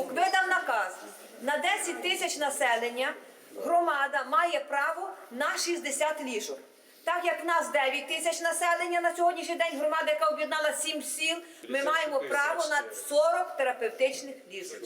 Савчук видав наказ на 10 тисяч населення. Громада має право на 60 ліжок. Так як в нас 9 тисяч населення на сьогоднішній день, громада, яка об'єднала 7 сіл, ми маємо право на 40 терапевтичних ліжок.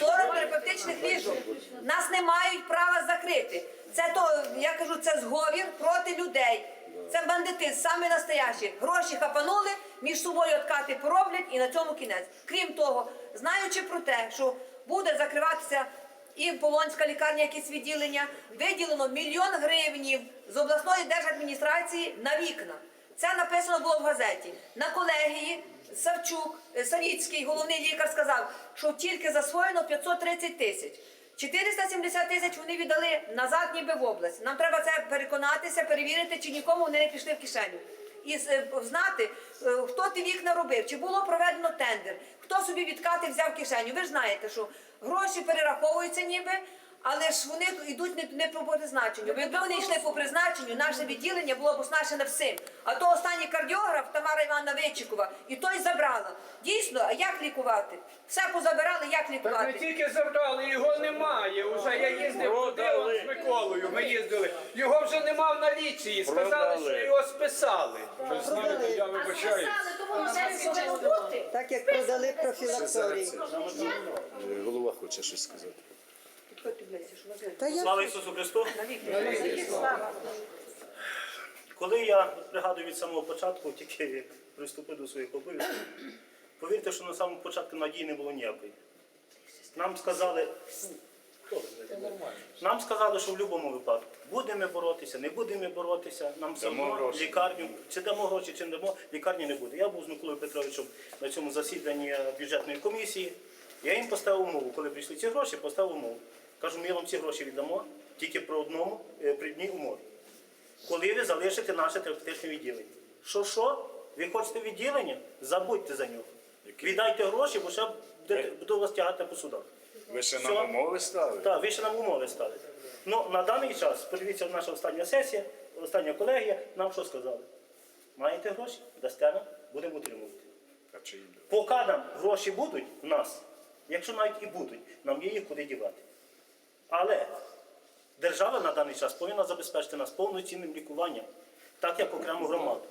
40 терапевтичних ліжок. Нас не мають права закрити. Це то, я кажу, це зговір проти людей. Це бандити саме настоящі. Гроші хапанули, між собою откати пороблять і на цьому кінець. Крім того, знаючи про те, що буде закриватися і Полонська лікарня, якісь відділення, виділено мільйон гривнів з обласної держадміністрації на вікна. Це написано було в газеті. На колегії Савчук, е, Савіцький, головний лікар, сказав, що тільки засвоєно 530 тисяч. 470 тисяч вони віддали назад, ніби в область. Нам треба це переконатися, перевірити, чи нікому вони не пішли в кишеню. І е, знати, е, хто ті вікна робив, чи було проведено тендер, хто собі відкати взяв кишеню. Ви ж знаєте, що гроші перераховуються ніби, але ж вони йдуть не, не по призначенню. Бо Якби вони йшли по призначенню, наше відділення було б оснащене всім. А то останній кардіограф Тамара Івановна Вичикова, і той забрала. Дійсно, а як лікувати? Все позабирали, як Так не лікувати? тільки забрали, його немає. Уже я їздив туди он з Миколою. Ми їздили. Його вже нема в налічії. Сказали, Продали. що його списали. Знаєте, я вибачаюсь. Так як продали профілакторій. Е, Голова хоче щось сказати. Слава Ісусу Христу! Коли я пригадую від самого початку, тільки приступив до своїх обов'язків, повірте, що на самому початку надії не було ніякої. Нам сказали, ну, нам сказали, що в будь-якому випадку будемо боротися, не будемо боротися, нам все Дамо одно гроші. лікарню, чи дамо гроші, чи не дамо, лікарні не буде. Я був з Миколою Петровичем на цьому засіданні бюджетної комісії. Я їм поставив умову, коли прийшли ці гроші, поставив умову. Кажу, ми вам ці гроші віддамо тільки про одному е, при одній умові. Коли ви залишите наше терапевтичне відділення. Що що? Ви хочете відділення? Забудьте за нього. Віддайте гроші, бо ще буде- буду вас тягати по судах. Ви ще Все. нам умови ставили? Так, ви ще нам умови ставите. Ну, на даний час, подивіться, наша остання сесія, остання колегія, нам що сказали? Маєте гроші? Дасте нам, будемо утримувати. Поки нам гроші будуть в нас, якщо навіть і будуть, нам є їх куди дівати. Але держава на даний час повинна забезпечити нас повноцінним лікуванням, так як окрему громаду.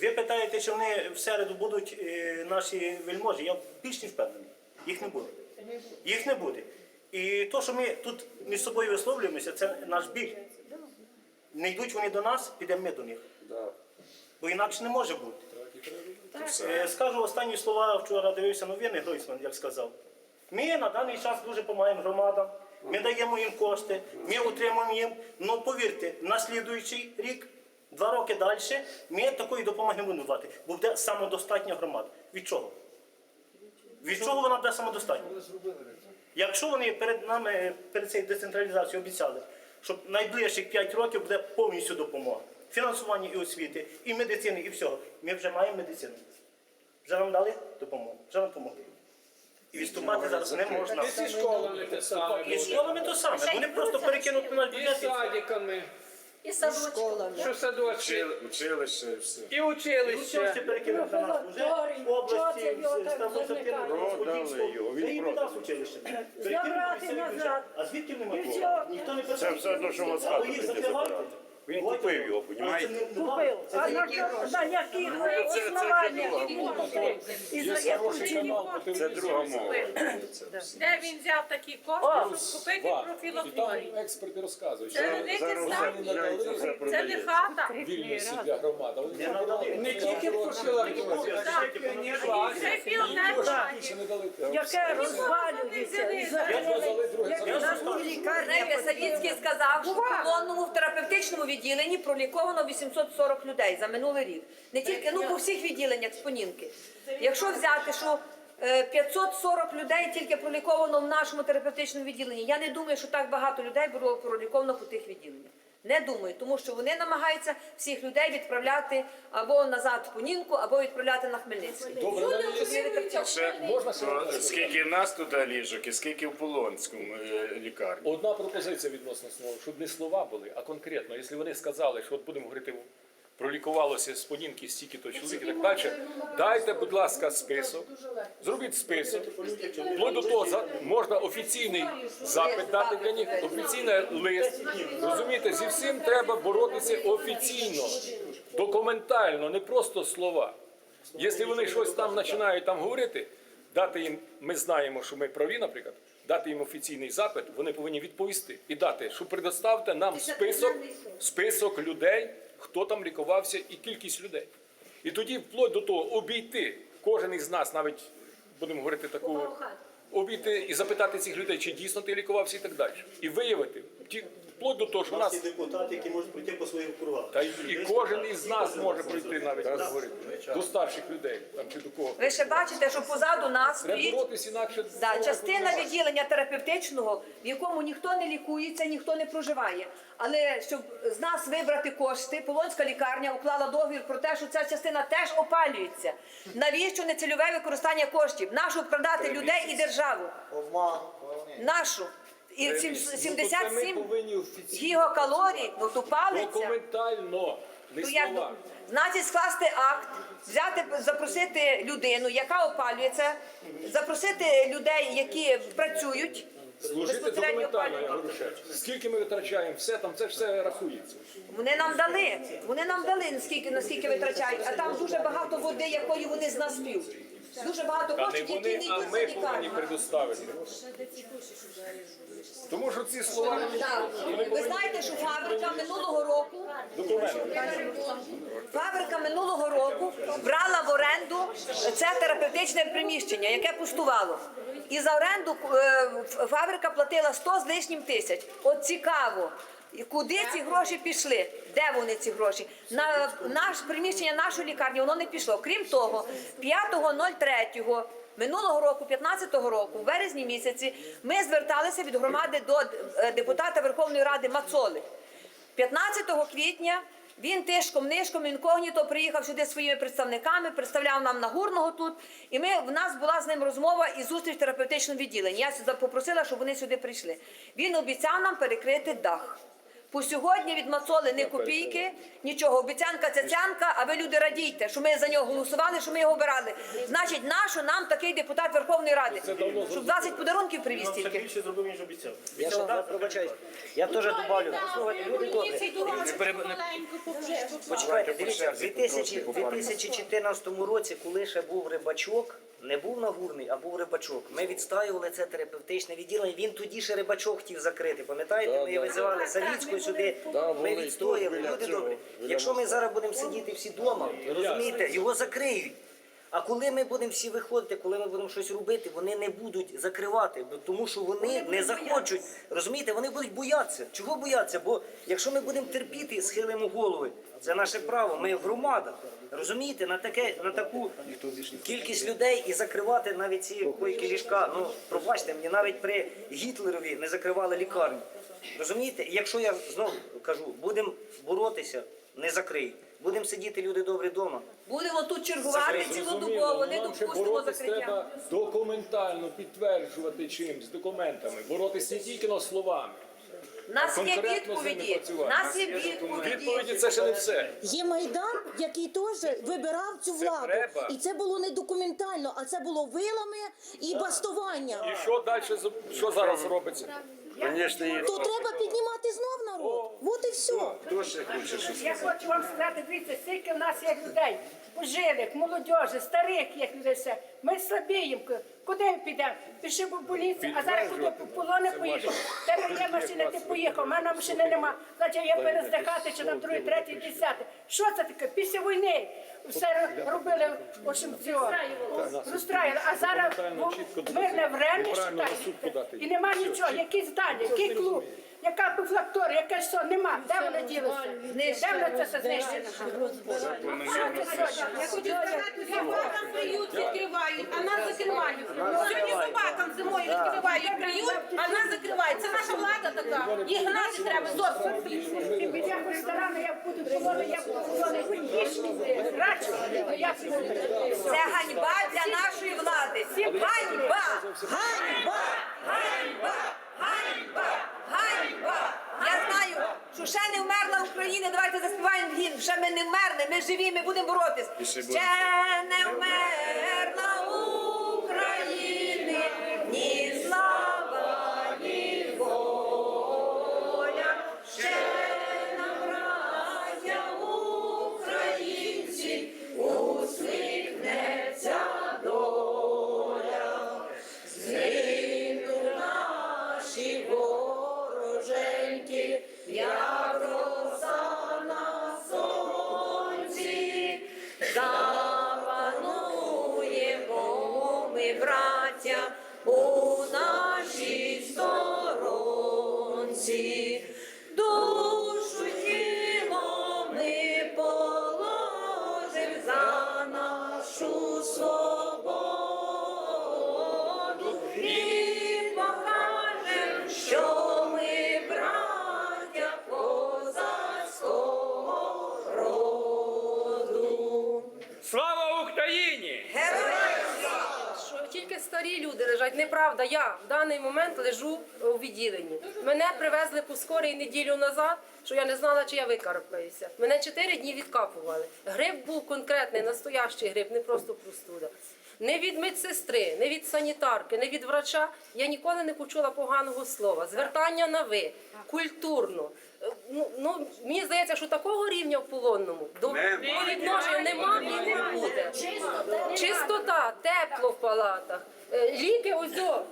Ви питаєте, чи вони в середу будуть е, наші вельможі? Я більш ніж впевнений. Їх не буде. Їх не буде. І то, що ми тут між собою висловлюємося, це наш біль. Не йдуть вони до нас, підемо ми до них. Бо інакше не може бути. Е, Скажу останні слова, вчора дивився новини, Гройсман, як сказав. Ми на даний час дуже допомагаємо громадам, ми даємо їм кошти, ми утримуємо їм. Ну повірте, на слідуючий рік, два роки далі, ми такої допомоги не будемо давати, бо буде самодостатня громада. Від чого? Від чого вона буде самодостатня? Якщо вони перед нами, перед цією децентралізацією обіцяли, що найближчих 5 років буде повністю допомога. Фінансування і освіти, і медицини, і всього. Ми вже маємо медицину. Вже нам дали допомогу, вже нам допомогли. І відступати зараз не можна. І з школами те саме. І з школами то саме. Вони просто перекинуть на бюджет. І садиками, І садочком. що садочки, Училище і все. і І училище. все перекинуть на нас. Уже в області, Продали його, він продав. училище. Перекинули місцевий. А звідки немає? Ніхто не Це все одно, що вас Або їх закривати. Він купив його, понімаєте? Купив. А на, на яких основаннях і за яку ціну? Це друга мова. Де він взяв такі кошти, щоб купити І там експерти розказують, Це великі ставки, це не хата. вільності для громади. Вони Не надали. Не тільки профілакторії. Це піонер. більше не дали. Яке розвалюється і Роздали друге. за Ревія Савіцький сказав, що в колонному в терапевтичному відділенні проліковано 840 людей за минулий рік. Не тільки ну по всіх відділеннях спонінки. Якщо взяти, що е, 540 людей тільки проліковано в нашому терапевтичному відділенні, я не думаю, що так багато людей було проліковано по тих відділеннях. Не думаю, тому що вони намагаються всіх людей відправляти або назад в Понінку, або відправляти на Хмельницький. Ще Можна скільки нас тут ліжок і скільки в Полонському е, лікарні. Одна пропозиція відносно слова, щоб не слова були, а конкретно, якщо вони сказали, що от будемо говорити пролікувалося з подінки стільки-то чоловік і так далі. Дайте, будь ласка, список. Зробіть список. Вплоть до того, за- можна офіційний запит дати для них, офіційний лист. Розумієте, зі всім треба боротися офіційно, документально, не просто слова. Якщо вони щось там починають там говорити, дати їм, ми знаємо, що ми праві, наприклад, дати їм офіційний запит, вони повинні відповісти і дати, що предоставте нам список, список людей, хто там лікувався і кількість людей. І тоді, вплоть до того, обійти кожен із нас, навіть будемо говорити таку, обійти і запитати цих людей, чи дійсно ти лікувався і так далі. І виявити, ті- вплоть до того, що У нас нас депутати, які можуть пройти по своїх кругах. та й і кожен із нас може прийти навіть говорити до старших людей там чи до кого. Ви ще бачите, що позаду нас Треба стоїть боротися інакше. Да, частина відділення терапевтичного, в якому ніхто не лікується, ніхто не проживає. Але щоб з нас вибрати кошти, Полонська лікарня уклала договір про те, що ця частина теж опалюється. Навіщо нецільове використання коштів? Нашу продати людей і державу. Нашу. І сім- Ми 77 повинні офіційно, гігакалорій, ну то палиться. документально, не як слова. значить скласти акт, взяти, запросити людину, яка опалюється, запросити людей, які працюють. Служити безпосередньо документально, я опалюють. говорю ще. Скільки ми витрачаємо, все там, це ж все рахується. Вони нам дали, вони нам дали наскільки, наскільки витрачають, а там дуже багато води, якої вони з нас п'ють. Дуже багато Та не коштів, які вони, не а йдуть за ми повинні лікарню. предоставити. Тому що ці слова Так. Ви знаєте, що фабрика минулого року Фабрика минулого року брала в оренду це терапевтичне приміщення, яке пустувало. І за оренду е, фабрика платила 100 з лишнім тисяч. От цікаво. І Куди ці гроші пішли? Де вони ці гроші? На наш приміщення нашої лікарні воно не пішло. Крім того, 5.03 минулого року, 15-го року, в березні місяці, ми зверталися від громади до е, депутата Верховної Ради Мацоли. 15 квітня він тишком нишком інкогніто приїхав сюди своїми представниками, представляв нам Нагурного тут. І ми в нас була з ним розмова і зустріч в терапевтичному відділенні. Я попросила, щоб вони сюди прийшли. Він обіцяв нам перекрити дах. По сьогодні від Мацоли не копійки, нічого. Обіцянка цяцянка, а ви люди радійте, що ми за нього голосували, що ми його обирали. Значить, нащо нам такий депутат Верховної Ради? Щоб 20 подарунків привіз тільки. більше зробив, ніж обіцяв. Я ще пробачаюсь. Я теж добавлю. Слухайте, люди добрі. Почекайте, дивіться, в 2000 2014 році, коли ще був рибачок, не був нагурний, а був рибачок. Ми відстоювали це терапевтичне відділення. Він тоді ще рибачок хотів закрити. Пам'ятаєте? Ми визивали Савіцькою сюди. Ми відстояли. Люди добрі. Якщо ми зараз будемо сидіти всі вдома, розумієте, його закриють. А коли ми будемо всі виходити, коли ми будемо щось робити, вони не будуть закривати, бо тому що вони не захочуть. Розумієте, вони будуть боятися. Чого бояться? Бо якщо ми будемо терпіти, схилимо голови. Це наше право. Ми громада. Розумієте, на таке на таку кількість людей і закривати навіть ці койки ліжка. Ну пробачте мені, навіть при Гітлерові не закривали лікарню. Розумієте? Якщо я знову кажу, будемо боротися, не закриють. Будемо сидіти люди добрі вдома. Будемо тут чергувати цілодобово, не допустимо закриття. треба документально підтверджувати чимось, документами. Боротись не тільки на словами. У нас є конкретно з ними відповіді. У працювати. нас є відповіді. Відповіді це ще не все. Є майдан, який теж вибирав цю владу, треба. і це було не документально, а це було вилами і бастування. І що далі що зараз робиться? То треба піднімати знов народ. От і все. Я хочу вам сказати, дивіться, скільки в нас є людей, пожилих, молодежі, старих є людей все. Ми слабіємо. Куди ми підемо? Пішли в больницю, а зараз куди по полони поїдемо. Тебе є машина, ти поїхав, у мене машини нема. Значить, я перездихати чи на другий, третій, десятий. Що це таке? Після війни все робили, в цього, розстраювали. А зараз мирне время. І нема нічого. Які здання, який клуб, яка профілактора, яке що, нема. Де вони ділися? Де вони це все знищено? Що це сьогодні? Я хочу сказати, собакам приют відкривають, а нас закривають. Сьогодні собакам зимою відкривають приют, а нас закривають. Це наша влада така. Їх гнати треба зовсім. Я ресторани, я буду полони, я буду полони, рачки, я. Це ганьба для нашої влади. Ганьба! Ганьба! Ганьба! Ганьба! Ганьба! Я знаю, що ще не вмерла Україна. Давайте Ще ми не вмерли, ми живі, ми будемо боротись. Ще не вмерла старі люди лежать. Неправда, я в даний момент лежу у відділенні. Мене привезли по скорій неділю назад, що я не знала, чи я викарабкаюся. Мене чотири дні відкапували. Грип був конкретний, настоящий грип, не просто простуда. Не від медсестри, не від санітарки, не від врача я ніколи не почула поганого слова. Звертання на ви, культурно. Ну, ну мені здається, що такого рівня в полонному до, відношення нема і не буде. Чистота, тепло в палатах. Е, Ліки ось о.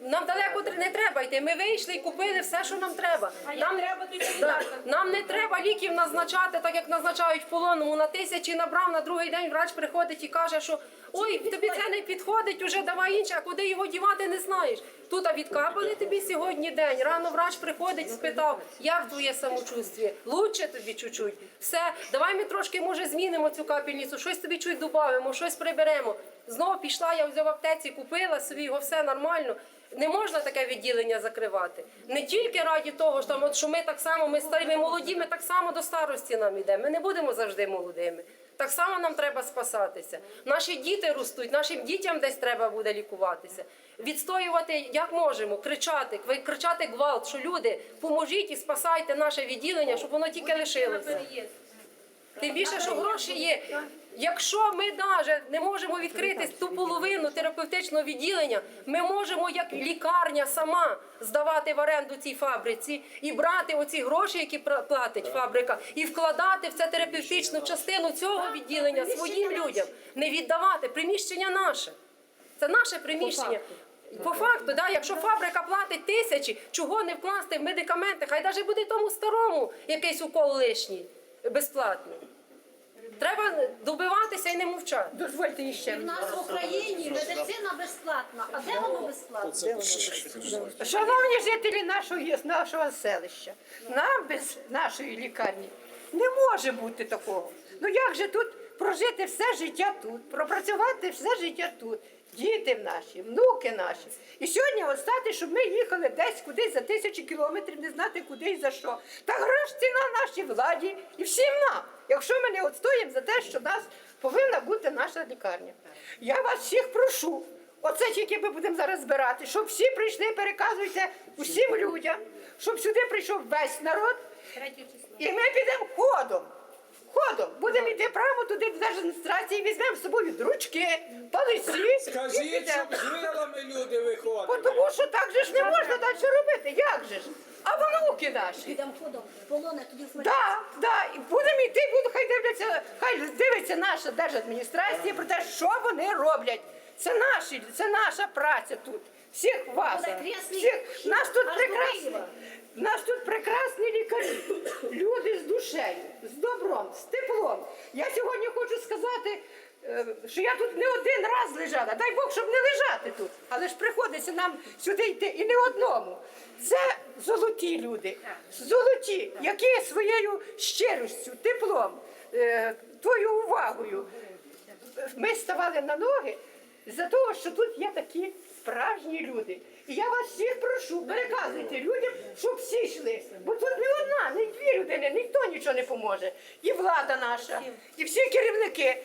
Нам далеко тр- не треба йти. Ми вийшли і купили все, що нам треба. Нам, треба, Да. нам не треба ліків назначати, так як назначають в полонному. На тисячі набрав, на другий день врач приходить і каже, що ой, тобі це не підходить, уже давай інше, а куди його дівати, не знаєш. Тут а відкапали тобі сьогодні день. Рано врач приходить, спитав, як твоє самочувствие? Лучше тобі чуть-чуть. Все, давай ми трошки може змінимо цю капельницю, щось тобі чуть додамо, щось приберемо. Знову пішла, я взяла в аптеці, купила собі його, все нормально. Не можна таке відділення закривати. Не тільки раді того, що, там, от, що ми так само, ми старі, ми молоді, ми так само до старості нам йдемо. Ми не будемо завжди молодими. Так само нам треба спасатися. Наші діти ростуть, нашим дітям десь треба буде лікуватися. Відстоювати як можемо, кричати, кричати гвалт, що люди, поможіть і спасайте наше відділення, щоб воно тільки лишилося. Тим більше, що гроші є. Якщо ми навіть не можемо відкрити ту половину терапевтичного відділення, ми можемо як лікарня сама здавати в оренду цій фабриці і брати оці гроші, які платить фабрика, і вкладати в це терапевтичну частину цього відділення своїм людям, не віддавати приміщення наше. Це наше приміщення. По факту, да, якщо фабрика платить тисячі, чого не вкласти в медикаменти? Хай навіть буде тому старому якийсь укол лишній, безплатний. Треба добиватися і не мовчати. Дозвольте іще. У нас в Україні медицина безплатна. А де воно безплатно? Шановні жителі нашого, нашого селища, нам без нашої лікарні не може бути такого. Ну як же тут прожити все життя тут, пропрацювати все життя тут, діти наші, внуки наші. І сьогодні от стати, щоб ми їхали десь кудись за тисячі кілометрів, не знати куди і за що. Та грош ціна нашій владі і всім нам, якщо ми не відстоїмо за те, що нас повинна бути наша лікарня. Я вас всіх прошу. Оце тільки ми будемо зараз збирати, щоб всі прийшли, переказуйте усім людям, щоб сюди прийшов весь народ. І ми підемо ходом. Ходом. Будемо йти прямо туди до адміністрації, візьмемо з собою дручки, палиці. і Скажіть, підемо. щоб з вилами люди Бо виходили. Тому що так же ж не можна далі робити. Як же ж? А внуки наші. Підемо ходом, полоне тоді в Да, да, і будемо йти, буду, хай дивляться, хай дивиться наша держадміністрація про те, що вони роблять. Це наші, це наша праця тут. Всіх вас. Кресний Всіх. Нас тут аж до прекрасні. Києва. Нас тут прекрасні лікарі, люди з душею, з з теплом. Я сьогодні хочу сказати, е, що я тут не один раз лежала. Дай Бог, щоб не лежати тут. Але ж приходиться нам сюди йти і не одному. Це золоті люди, золоті, які своєю щиростю, теплом, е, твою увагою. Ми ставали на ноги за того, що тут є такі справжні люди. І я вас всіх прошу, переказуйте людям, щоб всі йшли. Бо тут не одна, не дві людини, ніхто нічого не поможе. І влада наша, і всі керівники.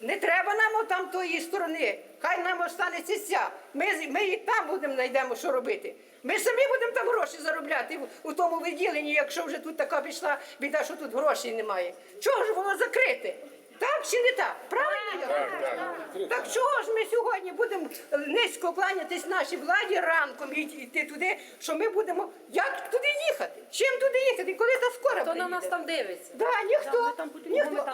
Не треба нам там тої сторони. Хай нам останеться ця. Ми, ми і там будемо знайдемо, що робити. Ми самі будемо там гроші заробляти у, у тому відділенні, якщо вже тут така пішла біда, що тут грошей немає. Чого ж воно закрите? Так чи не так? Правильно? Так? Так чого ж ми сьогодні будемо низько кланятись нашій владі ранком і йти туди, що ми будемо як туди їхати? Чим туди їхати? Коли та скоро Хто на нас там дивиться? Да, ніхто, ніхто,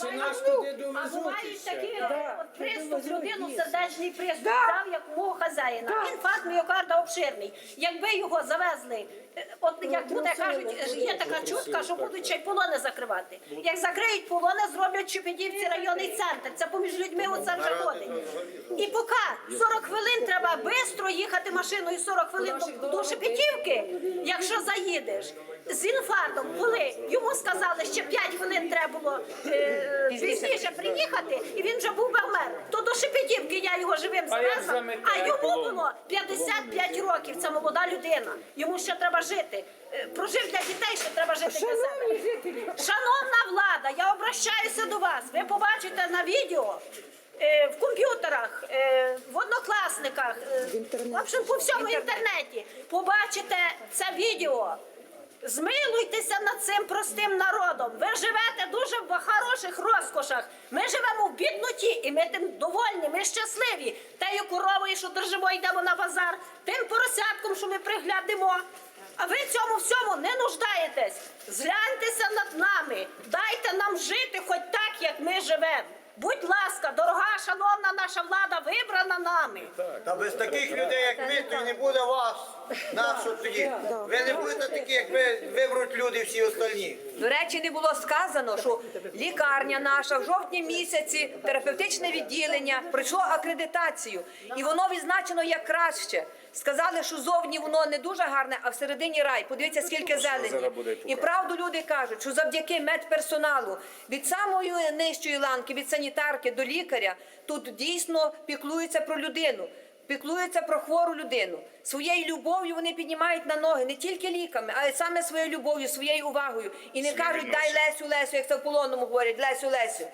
Чи нас внуки? А бувають такі от приступ людину, сердечний приступ, Да. дав як мого хазяїна. Да. Інфаркт міокарда обширний. Якби його завезли, е, от як буде кажуть, є така чутка, що будуть ще й полони закривати. Як закриють полони, зроблять Чепедівці районний центр. Це поміж людьми оце вже ходить. І поки 40 хвилин треба швидко їхати машиною 40 хвилин до, до Шепетівки, якщо заїдеш. З інфарктом, коли йому сказали, ще 5 хвилин треба було е, пізніше приїхати, і він вже був би вмер, то до Шепетівки я його живим завезла, а йому було 55 років, це молода людина. Йому ще треба жити. Е, Прожив для дітей, ще треба жити для себе. Шановна влада, я обращаюся до вас. Ви побачите на відео. е, В комп'ютерах, е, в однокласниках, е, в общем, по всьому інтернеті. Побачите це відео. Змилуйтеся над цим простим народом. Ви живете дуже в хороших розкошах. Ми живемо в бідноті, і ми тим довольні, ми щасливі. Тею коровою, що держимо, йдемо на базар, тим поросятком, що ми приглядимо. А ви цьому всьому не нуждаєтесь. Згляньтеся над нами. Дайте нам жити хоч так, як ми живемо. Будь ласка, дорога, шановна наша влада, вибрана нами. Та без таких людей, як ви, то й не буде вас. Нащо тоді? Ви не будете такі, як ви, виберуть люди всі остальні. До речі, не було сказано, що лікарня наша в жовтні місяці, терапевтичне відділення пройшло акредитацію, і воно відзначено як краще. Сказали, що зовні воно не дуже гарне, а всередині рай. Подивіться, скільки зелені. І правду люди кажуть, що завдяки медперсоналу від самої нижчої ланки, від санітарки до лікаря, тут дійсно піклуються про людину. Піклуються про хвору людину. Своєю любов'ю вони піднімають на ноги не тільки ліками, а й саме своєю любов'ю, своєю увагою. І не кажуть, дай Лесю, Лесю, як це в полонному говорять, Лесю, Лесю.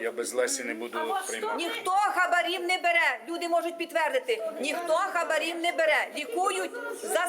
Я без Лесі не буду Або приймати. Ніхто хабарів не бере. Люди можуть підтвердити. Ніхто хабарів не бере. Лікують за